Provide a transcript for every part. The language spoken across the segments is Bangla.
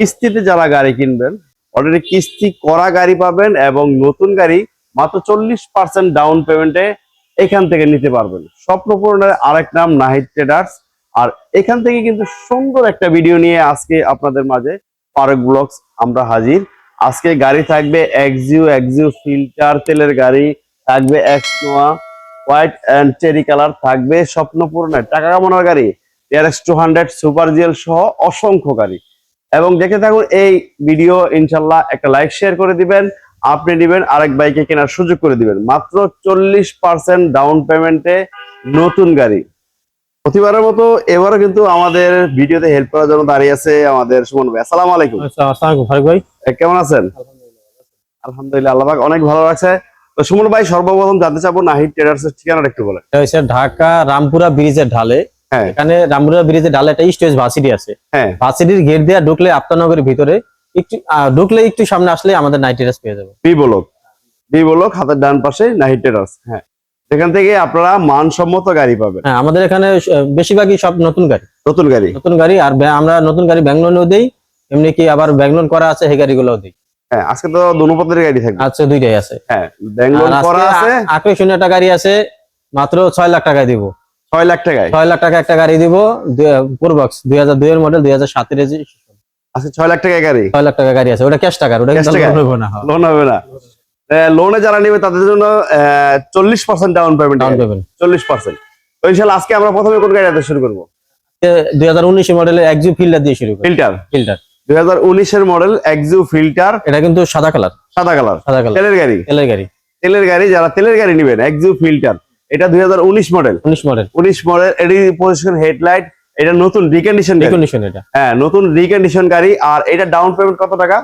কিস্তিতে যারা গাড়ি কিনবেন অলরেডি কিস্তি করা গাড়ি পাবেন এবং নতুন গাড়ি মাত্র চল্লিশ পার্সেন্ট ডাউন পেমেন্টে এখান থেকে নিতে পারবেন। স্বপ্ন পূরণের আরেক নাম নাহিদ ট্রেডার্স আর এখান থেকে কিন্তু সুন্দর একটা ভিডিও নিয়ে আজকে আপনাদের মাঝে পার্ক ব্লগস আমরা হাজির। আজকে গাড়ি থাকবে এক্সিও এক্সিও ফিল্টার তেলের গাড়ি, থাকবে এক্সনোয়া হোয়াইট অ্যান্ড চেরি কালার থাকবে স্বপ্ন পূরণের। টাকা কামানোর গাড়ি TRX two hundred super GL সহ অসংখ্য গাড়ি। এবং দেখে থাকুন এই ভিডিও ইনশাল্লাহ একটা লাইক শেয়ার করে দিবেন। আপনি দিবেন আরেক বাইকে কেনার সুযোগ করে দিবেন। মাত্র চল্লিশ পার্সেন্ট ডাউন পেমেন্টে নতুন গাড়ি। প্রতিবারের মতো এবারও কিন্তু আমাদের ভিডিওতে হেল্প করার জন্য দাঁড়িয়ে আছে আমাদের সুমন ভাই। আসসালামু আলাইকুম। আচ্ছা ভাই। কেমন আছেন? আলহামদুলিল্লাহ আল্লাহ অনেক ভালো লাগছে তো সুমন ভাই সর্বপ্রথম জানতে চাবো নাহিদ ট্রেডার্স ঠিকানাটা একটু বলেন। হচ্ছে ঢাকা রামপুরা ব্রিজের ঢালে। হ্যাঁ। এখানে রামপুরা ব্রিজের ডালে একটা স্টেজ ভার্সিটি আছে। হ্যাঁ। ভার্সিটির গেট দিয়ে ঢুকলে আপ্তানগরের ভিতরে একটু ঢুকলে একটু সামনে আসলে আমাদের নাইট রাইডার্স পেয়ে যাবে। বি বলক বি বলক হাতের ডান পাশে নাহিদ ট্রেডার্স হ্যাঁ। সেখান থেকে আপনারা মানসম্মত গাড়ি পাবেন। হ্যাঁ আমাদের এখানে বেশিরভাগই সব নতুন গাড়ি। নতুন গাড়ি। নতুন গাড়ি আর আমরা নতুন গাড়ি ব্যাঙ্গলোনেও দেই এমনি কি আবার ব্যাঙ্গলোন করা আছে সেই গাড়িগুলোও দিই। হ্যাঁ আজকে তো দুপথের গাড়ি থাকবে। আচ্ছা দুইটাই আছে। হ্যাঁ ব্যাঙ্গলোর করা আছে। আকর্ষণীয় একটা গাড়ি আছে মাত্র ছয় লাখ টাকায় দিব। ছয় লাখ টাকায়? ছয় লাখ টাকা একটা গাড়ি দিব পূর্বক্স দুই হাজার দুই এর মডেল দুই হাজার সাতের রেজিস্ট্রেশন ছয় লাখ টাকায় গাড়ি? ছয় লাখ টাকা গাড়ি আছে ওটা ক্যাশ ওটা টাকা? লোন হবে না হ্যাঁ। লোন হবে না। লোনে যারা নেবে তাদের জন্য চল্লিশ percent down payment down payment চল্লিশ পার্সেন্ট তো ইনশাল্লাহ আজকে আমরা প্রথমে কোন গাড়িতে শুরু করব? দুই হাজার উনিশ মডেলের একজু ফিল্ডার দিয়ে শুরু ফিল্টার ফিল্টার দুই হাজার উনিশের মডেল এক্সিউ ফিল্টার এটা কিন্তু সাদা কালার সাদা কালার সাদা কালার তেলের গাড়ি? তেলের গাড়ি। তেলের গাড়ি যারা তেলের গাড়ি নেবেন এক্সিউ ফিল্টার এটা দুই হাজার উনিশ মডেল উনিশ মডেল উনিশ মডেল এডি পজিশন হেডলাইট এটা নতুন রিকন্ডিশন রিকন্ডিশন এটা। হ্যাঁ নতুন রিকন্ডিশন গাড়ি আর এটা ডাউন পেমেন্ট কত টাকা?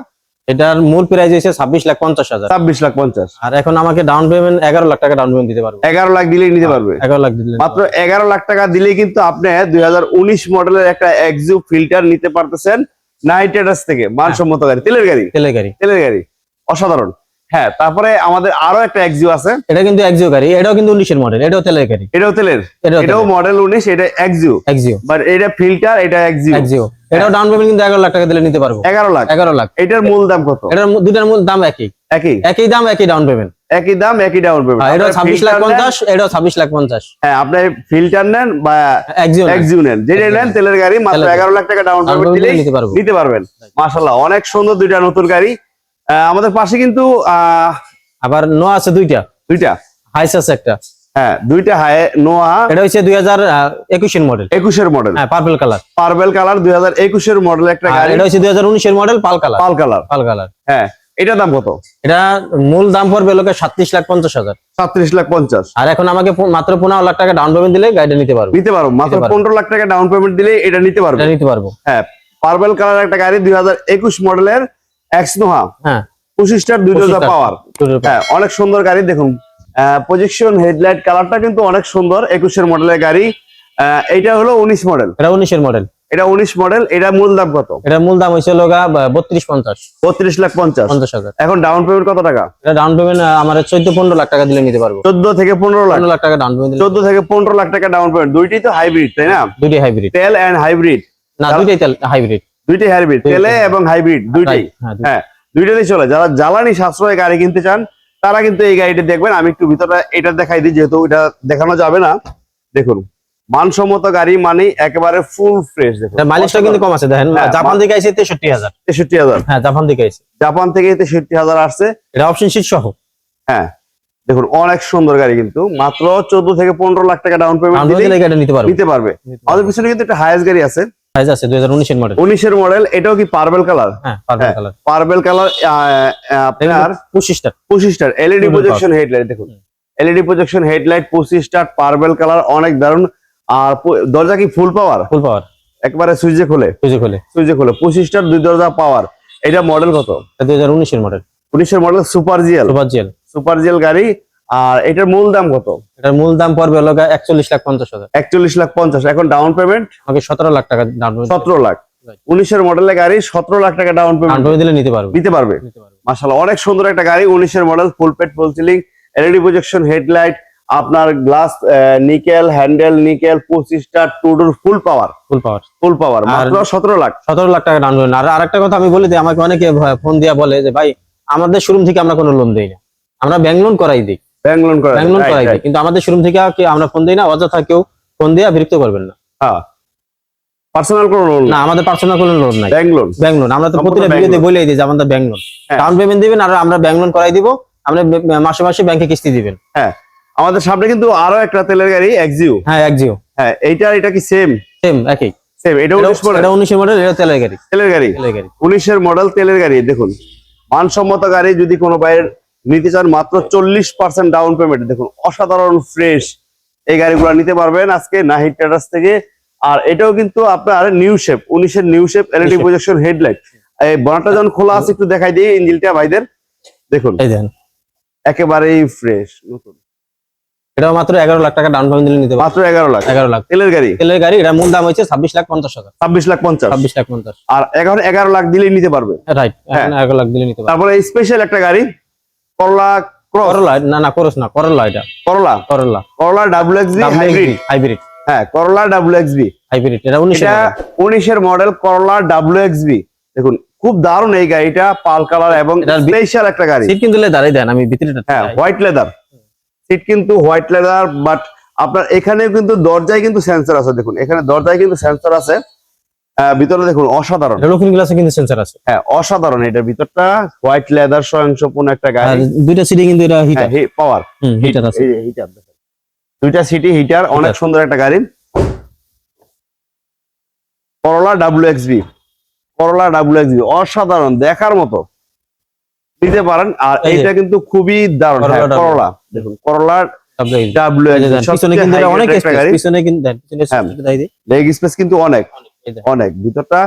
এটার মূল প্রাইস হচ্ছে ছাব্বিশ লাখ পঞ্চাশ হাজার। ছাব্বিশ লাখ পঞ্চাশ। আর এখন আমাকে ডাউন পেমেন্ট এগারো লাখ টাকা ডাউন পেমেন্ট দিতে পারব। এগারো লাখ দিলেই নিতে পারবে। এগারো লাখ দিলে। মাত্র এগারো লাখ টাকা দিলেই কিন্তু আপনি দুই হাজার উনিশ মডেলের একটা এক্সিউ ফিল্টার নিতে পারতেছেন। নাইট থেকে মানসম্মত গাড়ি তেলের গাড়ি। তেলের গাড়ি। তেলের গাড়ি অসাধারণ। হ্যাঁ তারপরে আমাদের আরও একটা এক্সিউ আছে। এটা কিন্তু একজিও গাড়ি এটাও কিন্তু উনিশের মডেল এটাও তেলের গাড়ি। এটাও তেলের? এটাও মডেল উনিশ এটা এক্সিউ একজিও বাট এটা ফিল্টার এটা এক্সিউ একজিও এটাও ডাউন পেমেন্ট কিন্তু এগারো লাখ টাকা দিলে নিতে পারব। এগারো লাখ। এগারো লাখ। এটার মূল দাম কত? এটার দুইটার মূল দাম একই। একই? একই দাম একই ডাউন পেমেন্ট একই দাম একই ডাউন পেমেন্ট এটাও ছাব্বিশ লাখ পঞ্চাশ এটাও ছাব্বিশ লাখ পঞ্চাশ। হ্যাঁ আপনি ফিল্টার নেন বা একজিও এক্সিউ নেন। যেটা নেন। তেলের গাড়ি মাত্র তেলের গাড়ি। এগারো লাখ টাকা ডাউন পেমেন্ট দিলেই নিতে পারব। নিতে পারবেন। মাশাল্লাহ অনেক সুন্দর দুইটা নতুন গাড়ি। আমাদের পাশে কিন্তু আহ, আবার নোয়া আছে দুইটা। দুইটা। হাইস আছে একটা। হ্যাঁ দুইটা হাই নোয়া। এটা হচ্ছে দুই হাজার একুশের মডেল একুশের মডেল হ্যাঁ পার্পল কালার পার্বেল কালার দুই হাজার একুশের মডেল একটা গাড়ি। এটা হচ্ছে দুই হাজার উনিশের model pearl colour pearl colour pearl colour হ্যাঁ এটার দাম কত? এটা মূল দাম পড়বে লোকের সাতত্রিশ লাখ পঞ্চাশ হাজার। সাতত্রিশ লাখ পঞ্চাশ। আর এখন আমাকে মাত্র পনেরো লাখ টাকা ডাউন পেমেন্ট দিলে গাড়িটা নিতে পারব। নিতে পারব মাত্র পনেরো লাখ টাকা ডাউন পেমেন্ট দিলে এটা নিতে পারবে। নিতে পারব। হ্যাঁ পার্বেল কালার একটা গাড়ি দুই হাজার একুশ মডেলের এক্স নোহা হ্যাঁ। পঁচিশটার পাওয়ার। হ্যাঁ অনেক সুন্দর গাড়ি দেখুন পজিশন হেডলাইট কালারটা কিন্তু অনেক সুন্দর একুশের মডেলের গাড়ি। এইটা হলো উনিশ মডেল এটা উনিশের মডেল এটা উনিশ মডেল এটা মূল দাম কত? এটা মূল দাম হয়েছে লোকা বত্রিশ পঞ্চাশ। বত্রিশ লাখ পঞ্চাশ। পঞ্চাশ হাজার। এখন ডাউন পেমেন্ট কত টাকা? এটা ডাউন পেমেন্ট আমার চোদ্দ পনেরো লাখ টাকা দিলে নিতে পারব। চোদ্দ থেকে পনেরো লাখ। লাখ টাকা ডাউন পেমেন্ট চোদ্দ থেকে পনেরো লাখ টাকা ডাউন পেমেন্ট দুইটি তো হাইব্রিড তাই না? দুইটাই হাইব্রিড তেল এন্ড হাইব্রিড না দুইটাই তেল হাইব্রিড দুইটাই হাইব্রিড তেলে এবং হাইব্রিড দুইটাই হ্যাঁ দুইটাই। হ্যাঁ দুইটাতেই চলে। যারা জ্বালানি সাশ্রয় গাড়ি কিনতে চান তারা কিন্তু এই গাড়িটি দেখবেন। আমি একটু ভিতরে এটা দেখাই দিই যেহেতু এটা দেখানো যাবে না। দেখুন মানসম্মত গাড়ি মানে একেবারে ফুল ফ্রেশ দেখুন। মাইলেজটা কিন্তু কম আছে দেখেন। হ্যাঁ, জাপান থেকে আইছে তেষট্টি হাজার। তেষট্টি হাজার। হ্যাঁ জাপান থেকে আইছে। জাপান থেকে তেষট্টি হাজার আসছে। এটা অপশন সিট সহ। হ্যাঁ দেখুন অনেক সুন্দর গাড়ি কিন্তু। মাত্র চোদ্দ থেকে পনেরো লাখ টাকা ডাউন পেমেন্ট দিলে গাড়ি নিতে পারব। নিতে পারবে। আমাদের পিছনে কিন্তু একটা হায়েস্ট গাড়ি আছে। সাইজ আছে দুই হাজার উনিশের মডেল উনিশের মডেল এটাও কি পার্বেল কালার হ্যাঁ পার্পল। কালার পার্বেল কালার আপনার পঁচিশটা পঁচিশটার এলইডি Double প্রজেকশন হেডলাইট দেখুন। এলইডি প্রজেকশন হেডলাইট পঁচিশটার পার্বেল কালার অনেক দারুণ। আর দরজা কি ফুল পাওয়ার ফুল পাওয়ার একবারে সুইচে খোলে? সুইচে খোলে। সুইচে খোলে। পঁচিশটার দুই দরজা পাওয়ার এটা মডেল কত? এটা দুই হাজার উনিশের মডেল উনিশের model super GL super GL super GL গাড়ি আর এটার মূল দাম কত? এটার মূল দাম পড়বে হলো একচল্লিশ লাখ পঞ্চাশ হাজার। একচল্লিশ লাখ পঞ্চাশ। এখন ডাউন পেমেন্ট আমাকে সতেরো লাখ টাকা ডাউন সতেরো লাখ. উনিশের মডেলের গাড়ি সতেরো লাখ টাকা ডাউন পেমেন্ট দিলে নিতে পারবে। নিতে পারবে। মাসাল্লাহ অনেক সুন্দর একটা গাড়ি উনিশের মডেল ফুল পেট full ceiling LED projection headlight আপনার গ্লাস নিকেল হ্যান্ডেল নিকেল পঁচিশটা Tudor full power full power full power মাত্র সতেরো লাখ। সতেরো লাখ টাকা ডাউন পেমেন্ট আর আরেকটা কথা আমি বলি দিই আমাকে অনেকে ফোন দিয়া বলে যে ভাই আমাদের শোরুম থেকে আমরা কোনো লোন দিই না। আমরা ব্যাংক লোন করাই দিই। ব্যাংক লোন করা ব্যাংক লোন কিন্তু আমাদের শোরুম থেকে কি আমরা ফোন দিই না অযথা কেউ ফোন দিয়ে বিরক্ত করবেন না। পার্সোনাল কোনো লোন না আমাদের পার্সোনাল কোনো লোন নাই। ব্যাংক লোন ব্যাংক লোন আমরা তো প্রতিটা ভিডিওতে বলেই দিই যে আমাদের ব্যাংক লোন হ্যাঁ। ডাউন পেমেন্ট দিবেন আর আমরা ব্যাংক লোন করাই দিব আমরা মাসে মাসে ব্যাংকে কিস্তি দিবেন। আমাদের সামনে কিন্তু আরও একটা তেলের গাড়ি এক্সিও হ্যাঁ হ্যাঁ এইটা এটা কি সেম সেম একই। সেম এটা মডেল এটা উনিশের মডেল এটা তেলের গাড়ি। তেলের গাড়ি? তেলের গাড়ি। মডেল তেলের গাড়ি দেখুন। মানসম্মত গাড়ি যদি কোনো বাইরের নিতে চান মাত্র চল্লিশ পার্সেন্ট ডাউন পেমেন্ট দেখুন অসাধারণ ফ্রেশ এই গাড়িগুলো নিতে পারবেন আজকে নাহিদ ট্রেডার্স থেকে। আর এটাও কিন্তু আপনার নিউ শেপ উনিশের new shape LED. Projection headlight এই বনাটা যখন খোলা আছে একটু দেখাই দিই ইঞ্জিনটা ভাইদের। দেখুন একেবারেই ফ্রেশ নতুন। এটাও মাত্র এগারো লাখ টাকা ডাউন পেমেন্ট দিলে নিতে পারবেন। মাত্র এগারো লাখ। এগারো লাখ। তেলের গাড়ি? তেলের গাড়ি এটা মূল দাম হচ্ছে ছাব্বিশ লাখ পঞ্চাশ হাজার। ছাব্বিশ লাখ পঞ্চাশ। ছাব্বিশ লাখ পঞ্চাশ। আর এখন এগারো লাখ দিলেই নিতে পারবে। রাইট হ্যাঁ। এগারো লাখ দিলে নিতে পারবেন। তারপরে স্পেশাল একটা গাড়ি করলা করলা না না করস না করলা এটা। Corolla Corolla Corolla W X B hybrid hybrid হ্যাঁ Corolla W X B hybrid এটা উনিশ এটা উনিশের মডেল করলা ডাব্লিউ এক্স বি দেখুন খুব দারুণ এই গাড়িটা পাল কালার এবং স্পেশাল একটা গাড়ি। সিট কিন্তু দাঁড়াই দেন আমি ভিতরেটা হ্যাঁ হোয়াইট লেদার সিট কিন্তু হোয়াইট লেদার বাট আপনার এখানে কিন্তু দরজায় কিন্তু সেন্সর আছে দেখুন। এখানে দরজায় কিন্তু সেন্সর আছে। ভিতরে দেখুন অসাধারণ। লুকিং গ্লাসে কিন্তু সেন্সর আছে। হ্যাঁ অসাধারণ এটার ভিতরটা। হোয়াইট লেদার স্বয়ংসম্পূর্ণ একটা গাড়ি। দুইটা সিটে কিন্তু এটা হিটার পাওয়ার হিটার আছে। হিটার দুইটা সিটি হিটার অনেক সুন্দর একটা গাড়ি। Corolla W X B Corolla W X B অসাধারণ দেখার মতো। নিতে পারেন আর এই যে। এটা কিন্তু খুবই দারুণ। করলা হ্যাঁ, দেখুন করলা ডাব্লিউ এই এক্স যে পিছনে কিন্তু অনেক গাড়ি। হ্যাঁ। লেগ স্পেস কিন্তু অনেক। অনেক। ভিতরটা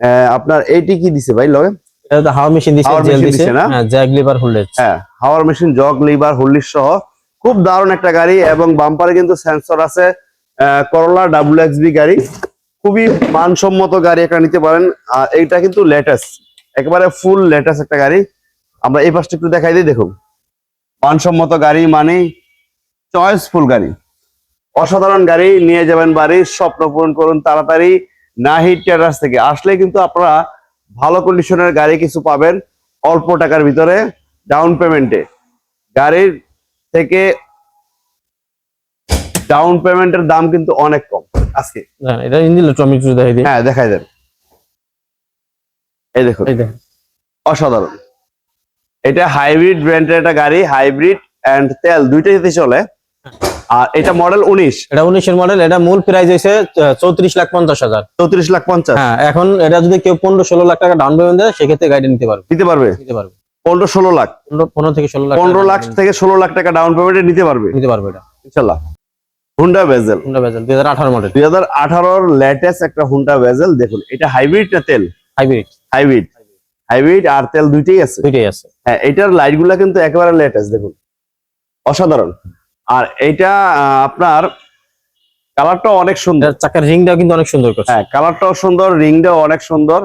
আহ, আপনার এইটি কি দিছে ভাই লগে? এটা হাওয়া মেশিন দিছে জেল দিছে। না? হ্যাঁ জ্যাক লিভার হোল্ডেজ হ্যাঁ হাওয়ার মেশিন জগ লিভার হুল্লিশ সহ খুব দারুণ একটা গাড়ি এবং বাম্পারে কিন্তু সেন্সর আছে করলা ডাব্লিউ এক্স বি গাড়ি। খুবই মানসম্মত গাড়ি একটা নিতে পারেন। আর এইটা কিন্তু লেটেস্ট একেবারে ফুল লেটেস্ট একটা গাড়ি। আমরা এই পাশটা একটু দেখাই দিই দেখুন। মানসম্মত গাড়ি মানে চয়েসফুল গাড়ি। অসাধারণ গাড়ি নিয়ে যাবেন বাড়ির স্বপ্ন পূরণ করুন তাড়াতাড়ি। নাহিদ ট্রেডার্স থেকে। আসলে কিন্তু আপনারা ভালো কন্ডিশনের গাড়ি কিছু পাবেন অল্প টাকার ভিতরে ডাউন পেমেন্টে গাড়ির থেকে ডাউন পেমেন্টের দাম কিন্তু অনেক কম। আজকে। এটা ইঞ্জিন একটু দেখাই দিই। হ্যাঁ দেখাই দেন। এই দেখুন। এই দেখেন। অসাধারণ। এটা হাইব্রিড ব্র্যান্ডের একটা গাড়ি হাইব্রিড এন্ড তেল দুইটাইতে চলে আর এটা মডেল উনিশ। এটা উনিশের মডেল এটা মূল প্রাইস হয়েছে চৌত্রিশ লাখ পঞ্চাশ হাজার। চৌত্রিশ লাখ পঞ্চাশ। হ্যাঁ এখন এটা যদি কেউ পনেরো ষোলো লাখ টাকা ডাউন পেমেন্ট দেয় সেক্ষেত্রে গাড়ি নিতে পারবে। নিতে পারবে? নিতে পারবে। পনেরো ষোলো লাখ। পনেরো থেকে ষোলো লাখ পনেরো লাখ থেকে ষোলো লাখ টাকা ডাউন পেমেন্টে নিতে পারবে? নিতে পারবে এটা। ইনশাল্লাহ। হুন্ডা ভেজেল হুন্ডা বেজাল দুই হাজার আঠারো মডেল দুই হাজার আঠারোর লেটেস্ট একটা হুন্ডা ভেজেল দেখুন এটা হাইব্রিড না তেল? হাইব্রিড হাইব্রিড হাইব্রিড আর তেল দুইটাই আছে। দুইটাই আছে। হ্যাঁ এটার লাইটগুলা কিন্তু একেবারে লেটেস্ট দেখুন। অসাধারণ। আর এইটা আপনার কালারটাও অনেক সুন্দর। চাকার রিংটাও কিন্তু অনেক সুন্দর করছে। হ্যাঁ কালারটাও সুন্দর রিংটাও অনেক সুন্দর।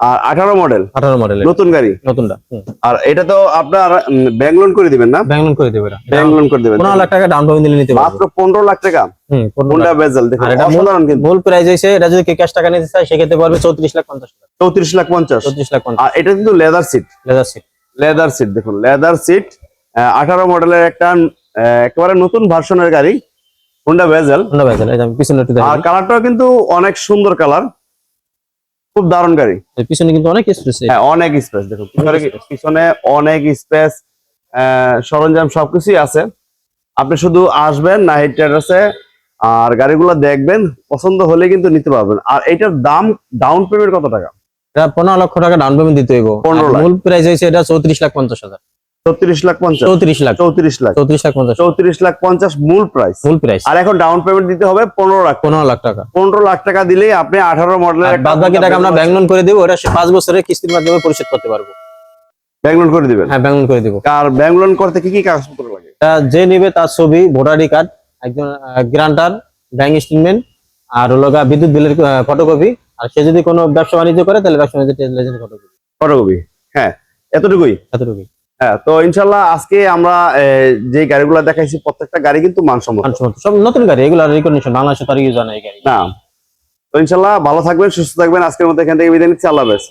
আর আঠারো মডেল আঠারো মডেল নতুন গাড়ি। নতুনটা আর এটা তো আপনার ব্যাংক লোন করে দিবেন না? ব্যাংক লোন করে দেবে এটা ব্যাংক লোন করে দিবেন। পনেরো লাখ টাকা ডাউন পেমেন্ট দিলে নিতে মাত্র পনেরো লাখ টাকা। হুন্ডা। ভেজেল দেখুন অসাধারণ কিন্তু। মূল প্রাইস হয়েছে এটা যদি ক্যাশ টাকা নিতে চায় সেক্ষেত্রে পারবে চৌত্রিশ লাখ পঞ্চাশ টাকা চৌত্রিশ লাখ পঞ্চাশ। চৌত্রিশ লাখ পঞ্চাশ। আর এটা কিন্তু leather seat leather seat leather seat দেখুন লেদার সিট আঠারো মডেলের একটা একেবারে নতুন ভার্সনের গাড়ি হুন্ডা ভেজেল হুন্ডা বেজাল এটা আমি পিছনে একটু আর কালারটাও কিন্তু অনেক সুন্দর কালার খুব দারুণ গাড়ি। পিছনে কিন্তু অনেক স্পেস হ্যাঁ অনেক স্পেস দেখুন। পিছনে অনেক স্পেস সরঞ্জাম সবকিছুই আছে। আপনি শুধু আসবেন নাহিদ ট্রেডার্সে আর গাড়িগুলো দেখবেন পছন্দ হলে কিন্তু নিতে পারবেন। আর এটার দাম ডাউন পেমেন্ট কত টাকা? এটা পনেরো লক্ষ টাকা ডাউন পেমেন্ট দিতে হইব। 15 আর মূল প্রাইস হয়েছে এটা চৌত্রিশ লাখ পঞ্চাশ হাজার। চৌত্রিশ লাখ পঞ্চাশ। চৌত্রিশ লাখ। চৌত্রিশ লাখ। চৌত্রিশ লাখ পঞ্চাশ। চৌত্রিশ লাখ পঞ্চাশ মূল প্রাইস মূল প্রাইস আর এখন ডাউন পেমেন্ট দিতে হবে পনেরো লাখ। পনেরো লাখ টাকা। পনেরো লাখ টাকা দিলেই আপনি আঠারো মডেলের বাদ বাকি টাকা আমরা ব্যাংক লোন করে দিব ওটা পাঁচ বছরের কিস্তির মাধ্যমে পরিশোধ করতে পারব। ব্যাংক লোন করে দিবেন? হ্যাঁ ব্যাংক লোন করে দিব। আর ব্যাংক লোন করতে কি কি কাগজপত্র লাগে? তা যে নিবে তার ছবি ভোটার আইডি কার্ড একজন গ্রান্টার ব্যাংক স্টেটমেন্ট আর হলো বিদ্যুৎ বিলের ফটোকপি আর সে যদি কোনো ব্যবসা বাণিজ্য করে তাহলে ব্যবসা বাণিজ্য ফটোকপি ফটোকপি হ্যাঁ এতটুকুই। এতটুকুই। হ্যাঁ তো ইনশাল্লাহ আজকে আমরা যে গাড়িগুলো দেখাইছি প্রত্যেকটা গাড়ি কিন্তু মানসম্মত। মানসম্মত। সব নতুন গাড়ি এগুলো রিকন্ডিশন বাংলাদেশে তার ইউজ হয় না এই গাড়ি। না। তো ইনশাল্লাহ ভালো থাকবেন সুস্থ থাকবেন। আজকের মতো এখান থেকে বিদায় নিচ্ছি। আল্লাহ হাফেজ।